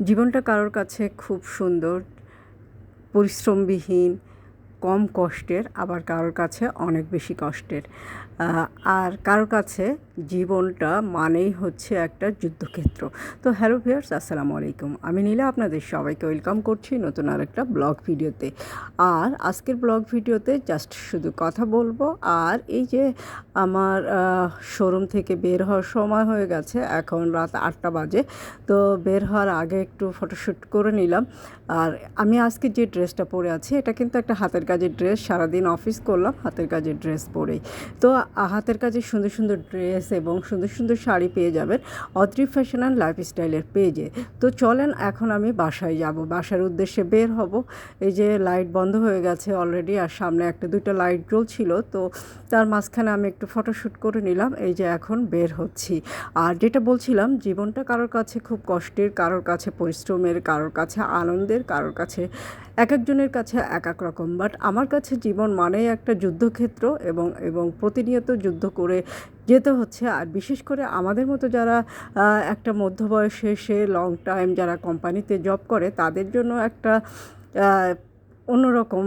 জীবনটা কারোর কাছে খুব সুন্দর পরিশ্রমবিহীন কম কষ্টের আবার কারোর কাছে অনেক বেশি কষ্টের। আর কারোর কাছে জীবনটা মানেই হচ্ছে একটা যুদ্ধক্ষেত্র। তো হ্যালো ভিউয়ার্স, আসসালামু আলাইকুম। আমি নীলা, আপনাদের সবাইকে ওয়েলকাম করছি নতুন আর একটা ব্লগ ভিডিওতে। আর আজকের ব্লগ ভিডিওতে জাস্ট শুধু কথা বলব। আর এই যে আমার শোরুম থেকে বের হওয়ার সময় হয়ে গেছে, এখন রাত আটটা বাজে। তো বের হওয়ার আগে একটু ফটোশ্যুট করে নিলাম। আর আমি আজকে যে ড্রেসটা পরে আছি, এটা কিন্তু একটা হাতের কাজের ড্রেস। সারাদিন অফিস করলাম, হাতের কাজের ড্রেস পরেই। তো হাতের কাজে সুন্দর সুন্দর ড্রেস এবং সুন্দর সুন্দর শাড়ি পেয়ে যাবেন অদ্রি ফ্যাশন অ্যান্ড লাইফস্টাইলের পেজে। তো চলেন, এখন আমি বাসায় যাব। বাসার উদ্দেশ্যে বের হব। এই যে লাইট বন্ধ হয়ে গেছে অলরেডি আর সামনে একটা দুটো লাইট জ্বলছিল, তো তার মাঝখানে আমি একটু ফটোশ্যুট করে নিলাম। এই যে এখন বের হচ্ছি। আর যেটা বলছিলাম, জীবনটা কারোর কাছে খুব কষ্টের, কারোর কাছে পরিশ্রমের, কারোর কাছে আনন্দের, কারোর কাছে এক একজনের কাছে এক এক রকম। বাট আমার কাছে জীবন মানেই একটা যুদ্ধক্ষেত্র এবং এবং প্রতিনিয়ত যুদ্ধ করে যেতে হচ্ছে। আর বিশেষ করে আমাদের মতো যারা একটা মধ্যবয়সে সে লং টাইম যারা কোম্পানিতে জব করে, তাদের জন্য একটা অন্যরকম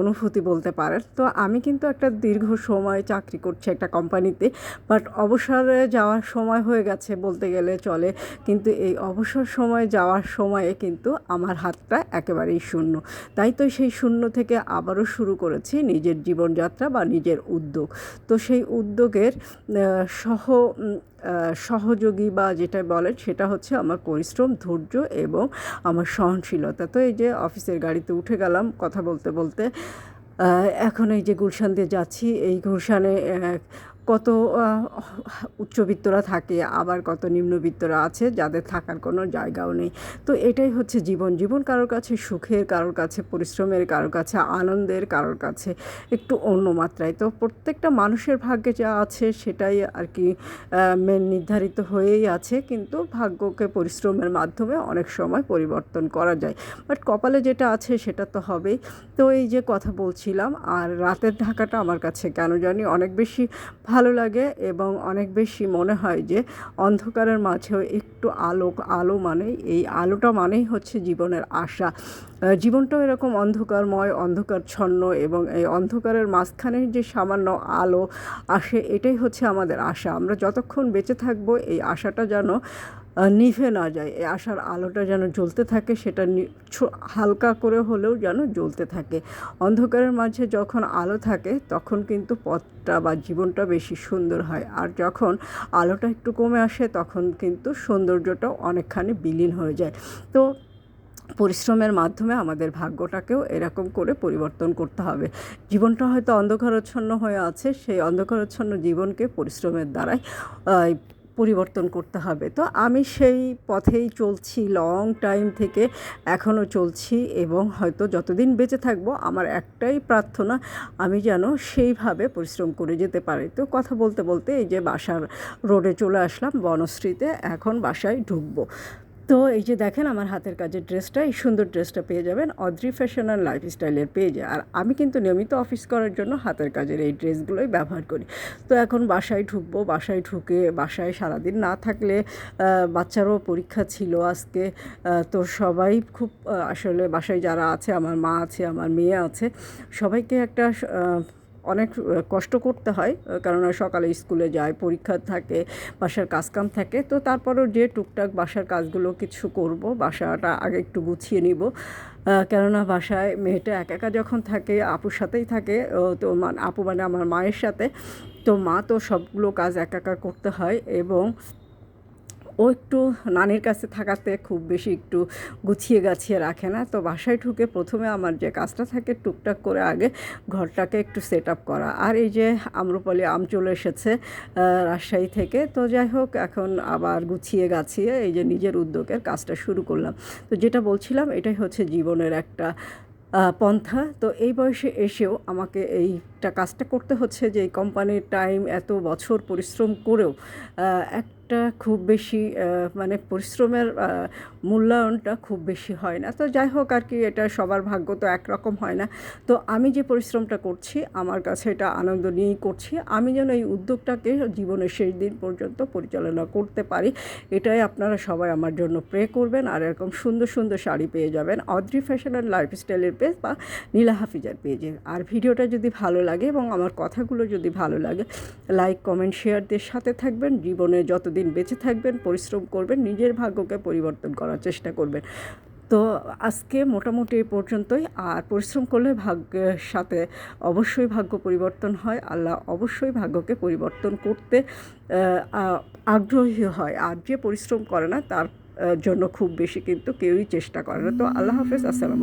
অনুভূতি বলতে পারেন। তো আমি কিন্তু একটা দীর্ঘ সময় চাকরি করছি একটা কোম্পানিতে বাট অবসরে যাওয়ার সময় হয়ে গেছে বলতে গেলে চলে। কিন্তু এই অবসর সময় যাওয়ার সময়ে কিন্তু আমার হাতটা একেবারেই শূন্য। তাই তো সেই শূন্য থেকে আবারও শুরু করেছি নিজের জীবনযাত্রা বা নিজের উদ্যোগ। তো সেই উদ্যোগের সহ সহযোগী বা যেটা বলেন সেটা হচ্ছে আমার পরিশ্রম, ধৈর্য এবং আমার সহনশীলতা। তো এই যে অফিসের গাড়িতে উঠে গেলাম কথা বলতে বলতে এখন এই যে গুলশান দিয়ে যাচ্ছি, এই গুলশানে কত উচ্চবিত্তরা থাকে, আবার কত নিম্নবিত্তরা আছে যাদের থাকার কোনো জায়গাও নেই। তো এটাই হচ্ছে জীবন। জীবন কারোর কাছে সুখের, কারোর কাছে পরিশ্রমের, কারোর কাছে আনন্দের, কারোর কাছে একটু অন্য মাত্রায়। তো প্রত্যেকটা মানুষের ভাগ্যে যা আছে সেটাই আর কি মেন নির্ধারিত হয়েই আছে। কিন্তু ভাগ্যকে পরিশ্রমের মাধ্যমে অনেক সময় পরিবর্তন করা যায়। বাট কপালে যেটা আছে সেটা তো হবেই। তো এই যে কথা বলছিলাম, আর রাতের ঢাকাটা আমার কাছে কেন জানি অনেক বেশি ভালো লাগে এবং অনেক বেশি মনে হয় যে অন্ধকারের মাঝেও একটু আলোক, আলো মানে এই আলোটা মানেই হচ্ছে জীবনের আশা। জীবনটাও এরকম অন্ধকারময়, অন্ধকারচ্ছন্ন এবং এই অন্ধকারের মাঝখানে যে সামান্য আলো আসে, এটাই হচ্ছে আমাদের আশা। আমরা যতক্ষণ বেঁচে থাকব, এই আশাটা যেন নিভে না যায়। আশার আলোটা যেন জ্বলতে থাকে, সেটা হালকা করে হলেও যেন জ্বলতে থাকে। অন্ধকারের মাঝে যখন আলো থাকে, তখন কিন্তু পথটা বা জীবনটা বেশি সুন্দর হয়। আর যখন আলোটা একটু কমে আসে, তখন কিন্তু সৌন্দর্যটাও অনেকখানি বিলীন হয়ে যায়। তো পরিশ্রমের মাধ্যমে আমাদের ভাগ্যটাকেও এরকম করে পরিবর্তন করতে হবে। জীবনটা হয়তো অন্ধকারচ্ছন্ন হয়ে আছে, সেই অন্ধকারচ্ছন্ন জীবনকে পরিশ্রমের দ্বারাই পরিবর্তন করতে হবে। তো আমি সেই পথেই চলছি লং টাইম থেকে এখনও চলছি এবং হয়তো যতদিন বেঁচে থাকব আমার একটাই প্রার্থনা, আমি যেন সেইভাবে পরিশ্রম করে যেতে পারি। তো কথা বলতে বলতে এই যে বাসার রোডে চলে আসলাম বনশ্রীতে, এখন বাসায় ঢুকবো। তো এই যে দেখেন আমার হাতের কাজের ড্রেসটা, এই সুন্দর ড্রেসটা পেয়ে যাবেন। অদ্রি ফ্যাশন অ্যান্ড লাইফস্টাইলের পেজে আর আমি কিন্তু নিয়মিত অফিস করার জন্য হাতের কাজের এই ড্রেসগুলোই ব্যবহার করি। তো এখন বাসায় ঢুকবো, বাসায় ঢুকে বাসায় সারাদিন না থাকলে বাচ্চারও পরীক্ষা ছিল আজকে। তো সবাই খুব আসলে বাসায় যারা আছে, আমার মা আছে, আমার মেয়ে আছে, সবাইকে একটা অনেক কষ্ট করতে হয় কেননা সকালে স্কুলে যায়, পরীক্ষা থাকে, বাসার কাজকাম থাকে। তো তারপরেও যে টুকটাক বাসার কাজগুলো কিছু করব, বাসাটা আগে একটু গুছিয়ে নিব। কেননা বাসায় মেয়েটা একা একা যখন থাকে, আপুর সাথেই থাকে তো আপু মানে আমার মায়ের সাথে। তো মা তো সবগুলো কাজ একা একা করতে হয় এবং ও একটু নানির কাছে থাকাতে খুব বেশি একটু গুছিয়ে গাছিয়ে রাখে না। তো বাসায় ঢুকে প্রথমে আমার যে কাজটা থাকে টুকটাক করে আগে ঘরটাকে একটু সেট আপ করা। আর এই যে আম্রপালি আম চলে এসেছে রাজশাহী থেকে। তো যাই হোক এখন আবার গুছিয়ে গাছিয়ে এই যে নিজের উদ্যোগের কাজটা শুরু করলাম। তো যেটা বলছিলাম এটাই হচ্ছে জীবনের একটা পন্থা। তো এই বয়সে এসেও আমাকে এইটা কাজটা করতে হচ্ছে যে এই কোম্পানির টাইম এত বছর পরিশ্রম করেও আহ, একটা খুব বেশি মানে পরিশ্রমের মূল্যায়নটা খুব বেশি হয় না। তো যাই হোক আর কি, এটা সবার ভাগ্য তো একরকম হয় না। তো আমি যে পরিশ্রমটা করছি, আমার কাছে এটা আনন্দ নিয়েই করছি। আমি যেন এই উদ্যোগটাকে জীবনের শেষ দিন পর্যন্ত পরিচালনা করতে পারি, এটাই আপনারা সবাই আমার জন্য প্রে করবেন। আর এরকম সুন্দর সুন্দর শাড়ি পেয়ে যাবেন। অদ্রি ফ্যাশন অ্যান্ড লাইফস্টাইলের পেজ বা নীলা হাফিজার পেজে আর ভিডিওটা যদি ভালো লাগে এবং আমার কথাগুলো যদি ভালো লাগে লাইক কমেন্ট শেয়ার দিয়ে সাথে থাকবেন। জীবনে যতদিন বেঁচে থাকবেন, পরিশ্রম করবেন, নিজের ভাগ্যকে পরিবর্তন করার চেষ্টা করবেন। তো আজকে মোটামুটি এই পর্যন্তই। আর পরিশ্রম করলে ভাগ্যের সাথে অবশ্যই ভাগ্য পরিবর্তন হয়। আল্লাহ অবশ্যই ভাগ্যকে পরিবর্তন করতে আগ্রহী হয়। আর যে পরিশ্রম করে না, তার জন্য খুব বেশি কিন্তু কেউই চেষ্টা করে না। তো আল্লাহ হাফেজ, আসসালাম